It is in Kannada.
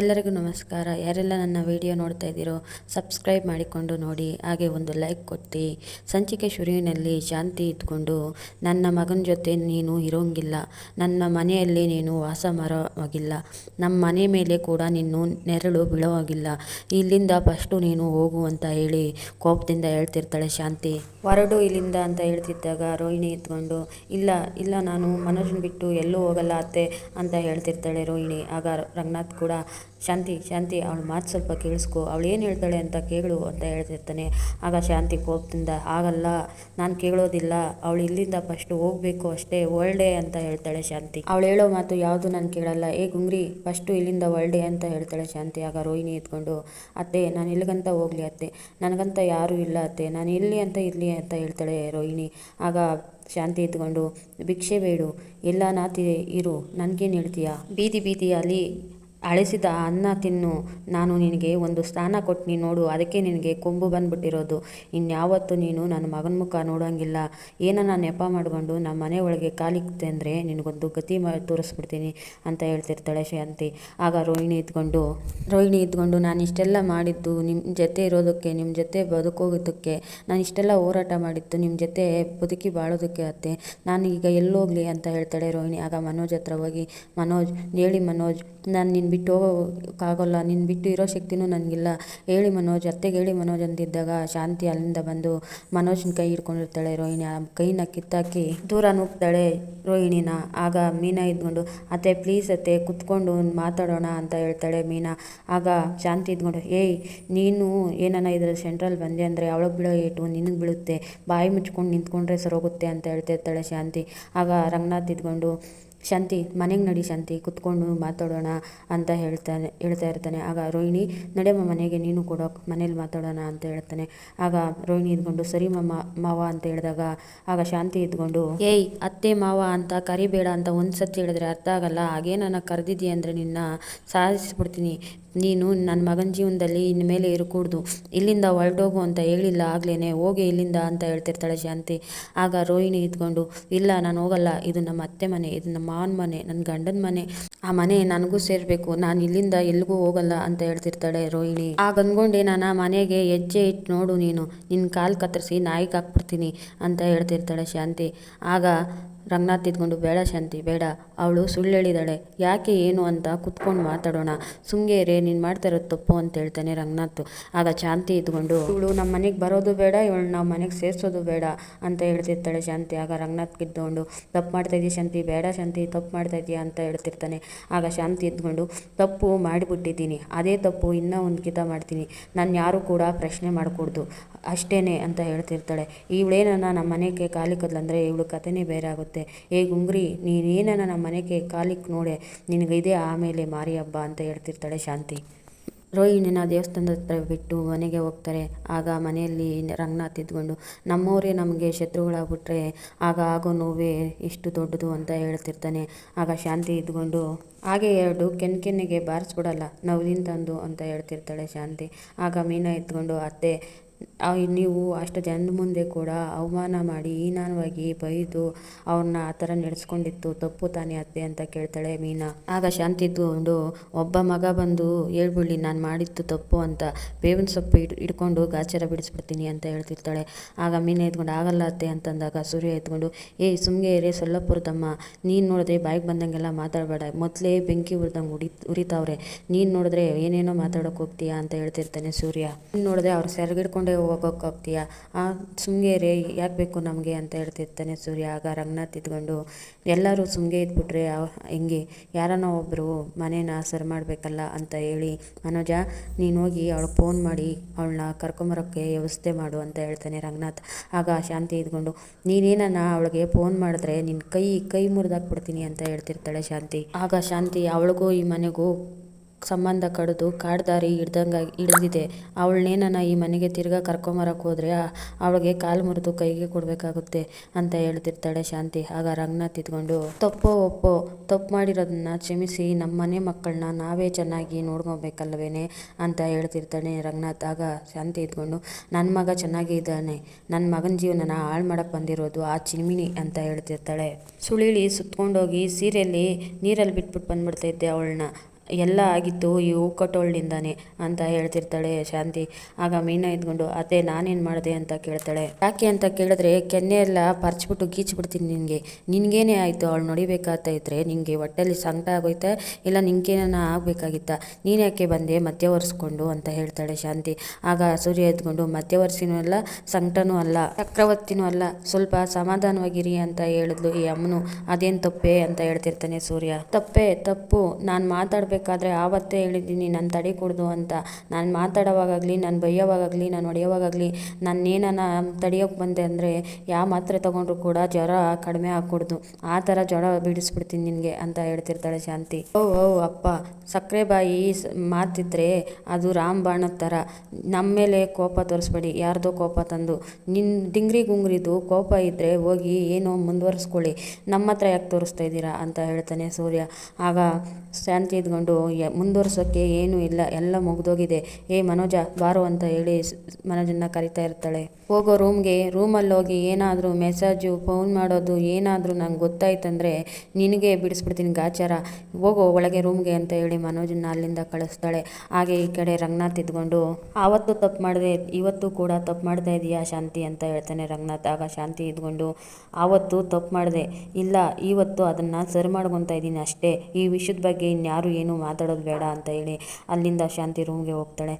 ಎಲ್ಲರಿಗೂ ನಮಸ್ಕಾರ. ಯಾರೆಲ್ಲ ನನ್ನ ವಿಡಿಯೋ ನೋಡ್ತಾ ಇದ್ದೀರೋ, ಸಬ್ಸ್ಕ್ರೈಬ್ ಮಾಡಿಕೊಂಡು ನೋಡಿ. ಹಾಗೆ ಒಂದು ಲೈಕ್ ಕೊಟ್ಟು. ಸಂಚಿಕೆ ಶುರುವಿನಲ್ಲಿ ಶಾಂತಿ ಇದ್ಕೊಂಡು ನನ್ನ ಮಗನ ಜೊತೆ ನೀನು ಇರೋಂಗಿಲ್ಲ. ನನ್ನ ಮನೆಯಲ್ಲಿ ನೀನು ವಾಸ ಮಾಡೋವಾಗಿಲ್ಲ. ನಮ್ಮ ಮನೆ ಮೇಲೆ ಕೂಡ ನೀನು ನೆರಳು ಬೀಳೋವಾಗಿಲ್ಲ. ಇಲ್ಲಿಂದ ಫಸ್ಟು ನೀನು ಹೋಗು ಅಂತ ಹೇಳಿ ಕೋಪದಿಂದ ಹೇಳ್ತಿರ್ತಾಳೆ ಶಾಂತಿ. ಹೊರಡು ಇಲ್ಲಿಂದ ಅಂತ ಹೇಳ್ತಿದ್ದಾಗ ರೋಹಿಣಿ ಇದ್ಕೊಂಡು ಇಲ್ಲ ಇಲ್ಲ, ನಾನು ಮನೋಜನ್ ಬಿಟ್ಟು ಎಲ್ಲೂ ಹೋಗಲ್ಲ ಅತ್ತೆ ಅಂತ ಹೇಳ್ತಿರ್ತಾಳೆ ರೋಹಿಣಿ. ಆಗ ರಂಗನಾಥ್ ಕೂಡ ಶಾಂತಿ ಶಾಂತಿ, ಅವಳು ಮಾತು ಸ್ವಲ್ಪ ಕೇಳಿಸ್ಕೊ, ಅವಳು ಏನು ಹೇಳ್ತಾಳೆ ಅಂತ ಕೇಳು ಅಂತ ಹೇಳ್ತಿರ್ತಾನೆ. ಆಗ ಶಾಂತಿ ಕೋಪದಿಂದ, ಆಗಲ್ಲ, ನಾನು ಕೇಳೋದಿಲ್ಲ, ಅವಳು ಇಲ್ಲಿಂದ ಫಸ್ಟ್ ಹೋಗಬೇಕು ಅಷ್ಟೇ, ಒಳ್ಳೆ ಅಂತ ಹೇಳ್ತಾಳೆ ಶಾಂತಿ. ಅವಳು ಹೇಳೋ ಮಾತು ಯಾವುದು ನಾನು ಕೇಳಲ್ಲ. ಏ ಗುಂಗ್ರಿ ಫಸ್ಟು ಇಲ್ಲಿಂದ ಒಳ್ಳೆ ಅಂತ ಹೇಳ್ತಾಳೆ ಶಾಂತಿ. ಆಗ ರೋಹಿಣಿ ಎತ್ಕೊಂಡು, ಅತ್ತೆ, ನಾನು ಇಲ್ಲಿಗಂತ ಹೋಗಲಿ ಅತ್ತೆ, ನನಗಂತ ಯಾರೂ ಇಲ್ಲ ಅತ್ತೆ, ನಾನು ಇಲ್ಲಿ ಅಂತ ಇರಲಿ ಅಂತ ಹೇಳ್ತಾಳೆ ರೋಹಿಣಿ. ಆಗ ಶಾಂತಿ ಇದ್ಕೊಂಡು ಭಿಕ್ಷೆ ಬೇಡು, ಎಲ್ಲ ನಾತಿ ಇರು, ನನಗೇನು ಹೇಳ್ತೀಯಾ? ಬೀದಿ ಬೀದಿಯಲ್ಲಿ ಅಳಿಸಿದ ಅನ್ನ ತಿನ್ನು. ನಾನು ನಿನಗೆ ಒಂದು ಸ್ಥಾನ ಕೊಟ್ಟು ನೋಡು, ಅದಕ್ಕೆ ನಿನಗೆ ಕೊಂಬು ಬಂದ್ಬಿಟ್ಟಿರೋದು. ಇನ್ಯಾವತ್ತೂ ನೀನು ನನ್ನ ಮಗನ ಮುಖ ನೋಡೋಂಗಿಲ್ಲ. ಏನನ್ನ ನೆಪ ಮಾಡಿಕೊಂಡು ನಮ್ಮ ಮನೆ ಒಳಗೆ ಕಾಲಿಕ್ತೆ ಅಂದರೆ ನಿನಗೊಂದು ಗತಿ ಮಾ ತೋರಿಸ್ಬಿಡ್ತೀನಿ ಅಂತ ಹೇಳ್ತಿರ್ತಾಳೆ ಶಾಂತಿ ಆಗ ರೋಹಿಣಿ ಇದ್ಕೊಂಡು ರೋಹಿಣಿ ಇದ್ಕೊಂಡು, ನಾನು ಇಷ್ಟೆಲ್ಲ ಮಾಡಿದ್ದು ನಿಮ್ಮ ಜೊತೆ ಇರೋದಕ್ಕೆ ನಿಮ್ಮ ಜೊತೆ ಬದುಕೋಗೋದಕ್ಕೆ ನಾನು ಇಷ್ಟೆಲ್ಲ ಹೋರಾಟ ಮಾಡಿದ್ದು ನಿಮ್ಮ ಜೊತೆ ಬದುಕಿ ಬಾಳೋದಕ್ಕೆ ಅತ್ತೆ. ನಾನು ಈಗ ಎಲ್ಲೋಗಲಿ ಅಂತ ಹೇಳ್ತಾಳೆ ರೋಹಿಣಿ. ಆಗ ಮನೋಜ್ ಹತ್ರ ಹೋಗಿ, ಮನೋಜ್, ಹೇಳಿ ಮನೋಜ್, ನಾನು ನಿನ್ನ ಬಿಟ್ಟು ಹೋಗೋಕ್ಕಾಗೋಲ್ಲ ನಿನ್ನ ಬಿಟ್ಟು ಇರೋ ಶಕ್ತಿನೂ ನನಗಿಲ್ಲ. ಹೇಳಿ ಮನೋಜ್, ಅತ್ತೆಗೆ ಹೇಳಿ ಮನೋಜ್ ಅಂತಿದ್ದಾಗ ಶಾಂತಿ ಅಲ್ಲಿಂದ ಬಂದು ಮನೋಜ್ನ ಕೈ ಹಿಡ್ಕೊಂಡಿರ್ತಾಳೆ ರೋಹಿಣಿ. ಆ ಕೈನ ಕಿತ್ತಾಕಿ ದೂರ ನೂಗ್ತಾಳೆ ರೋಹಿಣಿನ. ಆಗ ಮೀನಾ ಇದ್ಕೊಂಡು, ಅತ್ತೆ ಪ್ಲೀಸ್ ಅತ್ತೆ, ಕುತ್ಕೊಂಡು ಮಾತಾಡೋಣ ಅಂತ ಹೇಳ್ತಾಳೆ ಮೀನಾ. ಆಗ ಶಾಂತಿ ಇದ್ಕೊಂಡು, ಏಯ್, ನೀನು ಏನನ್ನ ಇದ್ರ ಸೆಂಟ್ರಲ್ ಬಂದೆ ಅಂದರೆ ಅವಳಿಗೆ ಬಿಡೋ ಏಟು ನಿನಗೆ ಬೀಳುತ್ತೆ. ಬಾಯಿ ಮುಚ್ಕೊಂಡು ನಿಂತ್ಕೊಂಡ್ರೆ ಸರೋಗುತ್ತೆ ಅಂತ ಹೇಳ್ತಿರ್ತಾಳೆ ಶಾಂತಿ. ಆಗ ರಂಗನಾಥ್ ಇದ್ಕೊಂಡು ಶಾಂತಿ, ಮನೆಗೆ ನಡಿ ಶಾಂತಿ, ಕುತ್ಕೊಂಡು ಮಾತಾಡೋಣ ಅಂತ ಹೇಳ್ತಾನೆ, ಹೇಳ್ತಾ ಇರ್ತಾನೆ. ಆಗ ರೋಹಿಣಿ ನಡೆಯಮ್ಮ ಮನೆಗೆ ನೀನು ಕೂಡ ಮನೇಲಿ ಮಾತಾಡೋಣ ಅಂತ ಹೇಳ್ತಾನೆ. ಆಗ ರೋಹಿಣಿ ಇದ್ಕೊಂಡು, ಸರಿ ಮಾವ ಅಂತ ಹೇಳಿದಾಗ, ಆಗ ಶಾಂತಿ ಇದ್ಕೊಂಡು, ಏಯ್, ಅತ್ತೆ, ಮಾವ ಅಂತ ಕರಿಬೇಡ ಅಂತ ಒಂದು ಸತಿ ಹೇಳಿದ್ರೆ ಅರ್ಥ ಆಗಲ್ಲ. ಹಾಗೇ ನನ್ನ ಕರೆದಿದ್ದೀಯ ಅಂದರೆ ನಿನ್ನ ಸಾಧಿಸ್ಬಿಡ್ತೀನಿ. ನೀನು ನನ್ನ ಮಗನ ಜೀವನದಲ್ಲಿ ಇನ್ಮೇಲೆ ಇರಕೂಡ್ದು. ಇಲ್ಲಿಂದ ಹೊರಟೋಗು ಅಂತ ಹೇಳಿಲ್ಲ ಆಗ್ಲೇ ಹೋಗಿ ಇಲ್ಲಿಂದ ಅಂತ ಹೇಳ್ತಿರ್ತಾಳೆ ಶಾಂತಿ. ಆಗ ರೋಹಿಣಿ ಇದ್ಕೊಂಡು, ಇಲ್ಲ, ನಾನು ಹೋಗಲ್ಲ. ಇದು ನಮ್ಮ ಅತ್ತೆ ಮನೆ, ಇದು ನಮ್ಮ ಮಾವನ ಮನೆ ನನ್ನ ಗಂಡನ ಮನೆ. ಆ ಮನೆ ನನಗೂ ಸೇರಬೇಕು. ನಾನು ಇಲ್ಲಿಂದ ಎಲ್ಲಿಗೂ ಹೋಗಲ್ಲ ಅಂತ ಹೇಳ್ತಿರ್ತಾಳೆ ರೋಹಿಣಿ. ಆಗ ಅಂದ್ಕೊಂಡೆ ನಾನು ಆ ಮನೆಗೆ ಹೆಜ್ಜೆ ಇಟ್ಟು ನೋಡು ನೀನು. ನಿನ್ನ ಕಾಲು ಕತ್ತರಿಸಿ ನಾಯಿಗೆ ಹಾಕ್ಬಿಡ್ತೀನಿ ಅಂತ ಹೇಳ್ತಿರ್ತಾಳೆ ಶಾಂತಿ. ಆಗ ರಂಗನಾಥ್ ಇದ್ಕೊಂಡು, ಬೇಡ ಶಾಂತಿ, ಬೇಡ. ಅವಳು ಸುಳ್ಳು ಹೇಳಿದಾಳೆ ಯಾಕೆ ಏನು ಅಂತ ಕುತ್ಕೊಂಡು ಮಾತಾಡೋಣ. ಸುಂಗೇರೆ ನೀನು ಮಾಡ್ತಾ ಇರೋದು ತಪ್ಪು ಅಂತ ಹೇಳ್ತಾನೆ ರಂಗನಾಥ್ ಆಗ ಶಾಂತಿ ಇದ್ಕೊಂಡು, ಇವಳು ನಮ್ಮ ಮನೆಗೆ ಬರೋದು ಬೇಡ ಇವಳು ನಾವು ಮನೆಗೆ ಸೇರಿಸೋದು ಬೇಡ ಅಂತ ಹೇಳ್ತಿರ್ತಾಳೆ ಶಾಂತಿ. ಆಗ ರಂಗನಾಥ್ ಇದ್ಕೊಂಡು ತಪ್ಪು ಮಾಡ್ತಾ ಇದೀಯ ಶಾಂತಿ, ಬೇಡ ಶಾಂತಿ, ತಪ್ಪು ಮಾಡ್ತಾ ಇದೀಯ ಅಂತ ಹೇಳ್ತಿರ್ತಾನೆ. ಆಗ ಶಾಂತಿ ಇದ್ಕೊಂಡು, ತಪ್ಪು ಮಾಡಿಬಿಟ್ಟಿದ್ದೀನಿ. ಅದೇ ತಪ್ಪು, ಇನ್ನೂ ಒಂದು ಕಿತ ಮಾಡ್ತೀನಿ. ನಾನು ಯಾರು ಕೂಡ ಪ್ರಶ್ನೆ ಮಾಡಕೂಡ್ದು. ಅಷ್ಟೇನೆ ಅಂತ ಹೇಳ್ತಿರ್ತಾಳೆ. ಇವಳೇನನ್ನ ನಮ್ಮ ಮನೆಗೆ ಕಾಲಿಕ್ಕದ್ಲಂದರೆ ಇವಳು ಕಥೆನೇ ಬೇರೆ ಆಗುತ್ತೆ ಏ ಗುಂಗ್ರಿ, ನೀನೇನನ್ನ ನಮ್ಮ ಮನೆಗೆ ಕಾಲಿಕ್ಕೆ ನೋಡೆ ಇದೇ ಆಮೇಲೆ ಮಾರಿ ಹಬ್ಬ ಅಂತ ಹೇಳ್ತಿರ್ತಾಳೆ ಶಾಂತಿ. ರೋಹಿಣಿನ ದೇವಸ್ಥಾನದ ಹತ್ರ ಬಿಟ್ಟು ಮನೆಗೆ ಹೋಗ್ತಾರೆ. ಆಗ ಮನೆಯಲ್ಲಿ ರಂಗನಾಥ್ ಇದ್ಕೊಂಡು, ನಮ್ಮವರೇ ನಮಗೆ ಶತ್ರುಗಳಾಗ್ಬಿಟ್ರೆ ಆಗ ಆಗೋ ನೋವೇ ಇಷ್ಟು ದೊಡ್ಡದು ಅಂತ ಹೇಳ್ತಿರ್ತಾನೆ. ಆಗ ಶಾಂತಿ ಇದ್ಕೊಂಡು, ಹಾಗೆ ಎರಡು ಕೆನ್ ಕೆನ್ನಿಗೆ ಬಾರಿಸ್ಬಿಡಲ್ಲ ನೋವಿನ ತಂದು ಅಂತ ಹೇಳ್ತಿರ್ತಾಳೆ ಶಾಂತಿ. ಆಗ ಮೀನಾ ಎತ್ಕೊಂಡು ಅತ್ತೆ ನೀವು ಅಷ್ಟು ಜನದ ಮುಂದೆ ಕೂಡ ಅವಮಾನ ಮಾಡಿ ಹೀನಾನವಾಗಿ ಬೈದು ಅವ್ರನ್ನ ಆ ಥರ ನಡೆಸ್ಕೊಂಡಿತ್ತು, ತಪ್ಪು ತಾನೇ ಅತ್ತೆ ಅಂತ ಕೇಳ್ತಾಳೆ ಮೀನಾ. ಆಗ ಶಾಂತಿ ಇದ್ದುಕೊಂಡು ಒಬ್ಬ ಮಗ ಬಂದು ಹೇಳ್ಬಿಡ್ಲಿ ನಾನು ಮಾಡಿದ್ದು ತಪ್ಪು ಅಂತ ಬೇವಿನ ಸೊಪ್ಪು ಇಡ್ ಇಟ್ಕೊಂಡು ಗಾಚಾರ ಬಿಡಿಸ್ಬಿಡ್ತೀನಿ ಅಂತ ಹೇಳ್ತಿರ್ತಾಳೆ. ಆಗ ಮೀನ ಎತ್ಕೊಂಡು, ಆಗಲ್ಲ ಅತ್ತೆ ಅಂತಂದಾಗ ಸೂರ್ಯ ಎತ್ಕೊಂಡು, ಏಯ್, ಸುಮ್ಗೆ ರೇ ಸೊಲ್ಲಪುರದಮ್ಮ, ನೀನು ನೋಡಿದ್ರೆ ಬಾಯಿಗೆ ಬಂದಂಗೆಲ್ಲ ಮಾತಾಡಬೇಡ. ಮೊದಲೇ ಬೆಂಕಿ ಉರಿದಂಗೆ ಉಡಿ ಉರಿತಾವ್ರೆ. ನೀನು ನೋಡಿದ್ರೆ ಏನೇನೋ ಮಾತಾಡೋಕೆ ಹೋಗ್ತೀಯಾ? ಅಂತ ಹೇಳ್ತಿರ್ತಾನೆ ಸೂರ್ಯ. ನೋಡಿದ್ರೆ ಅವ್ರು ಸೆರಗಿಡ್ಕೊಂಡೇ ಹೋಗೋಕೆ ಹೋಗ್ತೀಯಾ? ಆ, ಸುಮ್ಗೆ ರೇ ಯಾಕೆ ಬೇಕು ನಮಗೆ ಅಂತ ಹೇಳ್ತಿರ್ತಾನೆ ಸೂರ್ಯ. ಆಗ ರಂಗನಾಥ್ ಇದ್ಕೊಂಡು ಎಲ್ಲರೂ ಸುಮ್ಗೆ ಇದ್ಬಿಟ್ರೆ ಹೆಂಗೆ? ಯಾರನ್ನ ಒಬ್ಬರು ಮನೇನ ಸರಿ ಮಾಡಬೇಕಲ್ಲ ಅಂತ ಹೇಳಿ, ಮನೋಜ, ನೀನು ಹೋಗಿ ಅವಳಿಗೆ ಫೋನ್ ಮಾಡಿ ಅವಳನ್ನ ಕರ್ಕೊಂಬರೋಕ್ಕೆ ವ್ಯವಸ್ಥೆ ಮಾಡು ಅಂತ ಹೇಳ್ತಾನೆ ರಂಗನಾಥ್. ಆಗ ಶಾಂತಿ ಇದ್ಕೊಂಡು ನೀನೇನನ್ನ ಅವಳಿಗೆ ಫೋನ್ ಮಾಡಿದ್ರೆ ನಿನ್ನ ಕೈ ಕೈ ಮುರಿದಾಕ್ಬಿಡ್ತೀನಿ ಅಂತ ಹೇಳ್ತಿರ್ತಾಳೆ ಶಾಂತಿ. ಆಗ ಶಾಂತಿ, ಅವಳಿಗೂ ಈ ಮನೆಗೂ ಸಂಬಂಧ ಕಡಿದು ಕಾಡ್ದಾರಿ ಹಿಡ್ದಂಗೆ ಹಿಡ್ದಿದೆ. ಅವಳನ್ನೇನ ಈ ಮನೆಗೆ ತಿರ್ಗಾ ಕರ್ಕೊಂಬರಕ್ಕೆ ಹೋದರೆ ಅವಳಿಗೆ ಕಾಲು ಮುರಿದು ಕೈಗೆ ಕೊಡಬೇಕಾಗುತ್ತೆ ಅಂತ ಹೇಳ್ತಿರ್ತಾಳೆ ಶಾಂತಿ. ಆಗ ರಂಗನಾಥ್ ಇದ್ಕೊಂಡು ತಪ್ಪೋ ಒಪ್ಪೋ, ತಪ್ಪು ಮಾಡಿರೋದನ್ನ ಕ್ಷಮಿಸಿ ನಮ್ಮ ಮನೆ ಮಕ್ಕಳನ್ನ ನಾವೇ ಚೆನ್ನಾಗಿ ನೋಡ್ಕೊಬೇಕಲ್ವೇನೆ? ಅಂತ ಹೇಳ್ತಿರ್ತಾನೆ ರಂಗನಾಥ್. ಆಗ ಶಾಂತಿ ಇದ್ಕೊಂಡು ನನ್ನ ಮಗ ಚೆನ್ನಾಗಿ ಇದ್ದಾನೆ. ನನ್ನ ಮಗನ ಜೀವನನ ಹಾಳು ಮಾಡಕ್ಕೆ ಬಂದಿರೋದು ಆ ಚಿಮಿನಿ ಅಂತ ಹೇಳ್ತಿರ್ತಾಳೆ. ಸುಳಿಲಿ ಸುತ್ಕೊಂಡೋಗಿ ಸೀರೆಯಲ್ಲಿ ನೀರಲ್ಲಿ ಬಿಟ್ಬಿಟ್ಟು ಬಂದ್ಬಿಡ್ತೈತೆ ಅವಳನ್ನ. ಎಲ್ಲ ಆಗಿತ್ತು ಈ ಹೂ ಕಟ್ಟೋಳ್ನಿಂದಾನೆ ಅಂತ ಹೇಳ್ತಿರ್ತಾಳೆ ಶಾಂತಿ. ಆಗ ಮೀನ ಇದ್ಕೊಂಡು ಅತ್ತೆ, ನಾನೇನು ಮಾಡಿದೆ ಅಂತ ಕೇಳ್ತಾಳೆ. ಯಾಕೆ ಅಂತ ಕೇಳಿದ್ರೆ ಕೆನ್ನೆ ಎಲ್ಲ ಪರ್ಚ್ಬಿಟ್ಟು ಗೀಚ್ಬಿಡ್ತೀನಿ ನಿನಗೆ. ನಿನಗೇನೆ ಆಯಿತು, ಅವಳು ನೋಡಿಬೇಕಾಗ್ತ ಇದ್ರೆ ನಿನಗೆ ಹೊಟ್ಟೆಲಿ ಸಂಕಟ ಆಗೋಯ್ತಾ? ಇಲ್ಲ ನಿನ್ಗೇನ ಆಗಬೇಕಾಗಿತ್ತ? ನೀನು ಯಾಕೆ ಬಂದೆ? ಮಧ್ಯವರ್ಸ್ಕೊಂಡು ಅಂತ ಹೇಳ್ತಾಳೆ ಶಾಂತಿ. ಆಗ ಸೂರ್ಯ ಎದ್ಕೊಂಡು ಮಧ್ಯವರ್ಸಿನೂ ಅಲ್ಲ, ಸಂಕಟನೂ ಅಲ್ಲ, ಚಕ್ರವರ್ತಿನೂ ಅಲ್ಲ, ಸ್ವಲ್ಪ ಸಮಾಧಾನವಾಗಿರಿ ಅಂತ ಹೇಳಿದ್ಲು ಈ ಅಮ್ಮನು. ಅದೇನು ತಪ್ಪೆ? ಅಂತ ಹೇಳ್ತಿರ್ತಾನೆ ಸೂರ್ಯ. ತಪ್ಪೆ, ತಪ್ಪು. ನಾನು ಮಾತಾಡಬೇಕಾದ್ರೆ ಆವತ್ತೇ ಹೇಳಿದ್ದೀನಿ ನನ್ನ ತಡೆ ಕೊಡ್ದು ಅಂತ. ನಾನು ಮಾತಾಡೋವಾಗಲಿ ನಾನು ಬೈಯೋವಾಗಲಿ ನಾನು ಹೊಡೆಯೋವಾಗಲಿ ಏನನ್ನ ತಡ್ಯೋಕ್ ಬಂದೆ ಅಂದರೆ ಯಾವ ಮಾತ್ರೆ ತೊಗೊಂಡ್ರು ಕೂಡ ಜ್ವರ ಕಡಿಮೆ ಆಗ್ಕೊಡ್ದು. ಆ ಥರ ಜ್ವರ ಬಿಡಿಸ್ಬಿಡ್ತೀನಿ ನಿನಗೆ ಅಂತ ಹೇಳ್ತಿರ್ತಾಳೆ ಶಾಂತಿ. ಓ ಓ, ಅಪ್ಪ ಸಕ್ಕರೆ ಬಾಯಿ ಮಾತಿದ್ರೆ ಅದು ರಾಮ್ ಬಾಣದ ಥರ ನಮ್ಮ ಮೇಲೆ ಕೋಪ ತೋರಿಸ್ಬೇಡಿ, ಯಾರ್ದೋ ಕೋಪ ತಂದು. ನಿನ್ನ ಡಿಂಗ್ರಿ ಗುಂಗ್ರಿದು ಕೋಪ ಇದ್ದರೆ ಹೋಗಿ ಏನೋ ಮುಂದುವರಿಸ್ಕೊಳ್ಳಿ. ನಮ್ಮ ಹತ್ರ ಯಾಕೆ ತೋರಿಸ್ತಾ ಇದ್ದೀರಾ ಅಂತ ಹೇಳ್ತಾನೆ ಸೂರ್ಯ. ಆಗ ಶಾಂತಿ ಇದ್ಕೊಂಡು ಯ- ಮುಂದುವರ್ಸೋಕ್ಕೆ ಏನೂ ಇಲ್ಲ, ಎಲ್ಲ ಮುಗ್ದೋಗಿದೆ. ಏ, ಮನೋಜ, ಬಾರೋ ಅಂತ ಹೇಳಿ ಮನೋಜನ್ನ ಕರಿತಾ ಇರ್ತಾಳೆ. ಹೋಗೋ ರೂಮ್ಗೆ, ರೂಮಲ್ಲಿ ಹೋಗಿ ಏನಾದರೂ ಮೆಸೇಜು, ಫೋನ್ ಮಾಡೋದು ಏನಾದರೂ ನಂಗೆ ಗೊತ್ತಾಯ್ತಂದರೆ ನಿನಗೆ ಬಿಡಿಸ್ಬಿಡ್ತೀನಿ ಗಾಚಾರ. ಹೋಗೋ ಒಳಗೆ ರೂಮ್ಗೆ ಅಂತ ಹೇಳಿ ಮನೋಜನ್ನ ಅಲ್ಲಿಂದ ಕಳಿಸ್ತಾಳೆ. ಹಾಗೆ ಈ ಕಡೆ ರಂಗನಾಥ್ ಇದ್ಕೊಂಡು ಆವತ್ತು ತಪ್ಪು ಮಾಡಿದೆ, ಇವತ್ತು ಕೂಡ ತಪ್ಪು ಮಾಡ್ತಾ ಇದೀಯಾ ಶಾಂತಿ? ಅಂತ ಹೇಳ್ತಾನೆ ರಂಗನಾಥ್. ಆಗ ಶಾಂತಿ ಇದ್ಕೊಂಡು ಆವತ್ತು ತಪ್ಪು ಮಾಡಿದೆ. ಇಲ್ಲ, ಇವತ್ತು ಅದನ್ನು ಸರಿ ಮಾಡ್ಕೊತಾ ಇದ್ದೀನಿ ಅಷ್ಟೇ. ಈ ವಿಷಯದ ಬಗ್ಗೆ ಇನ್ಯಾರು ಏನು ಮಾತಾಡೋದು ಬೇಡ ಅಂತ ಹೇಳಿ ಅಲ್ಲಿಂದ ಶಾಂತಿ ರೂಮ್ಗೆ ಹೋಗ್ತಾಳೆ.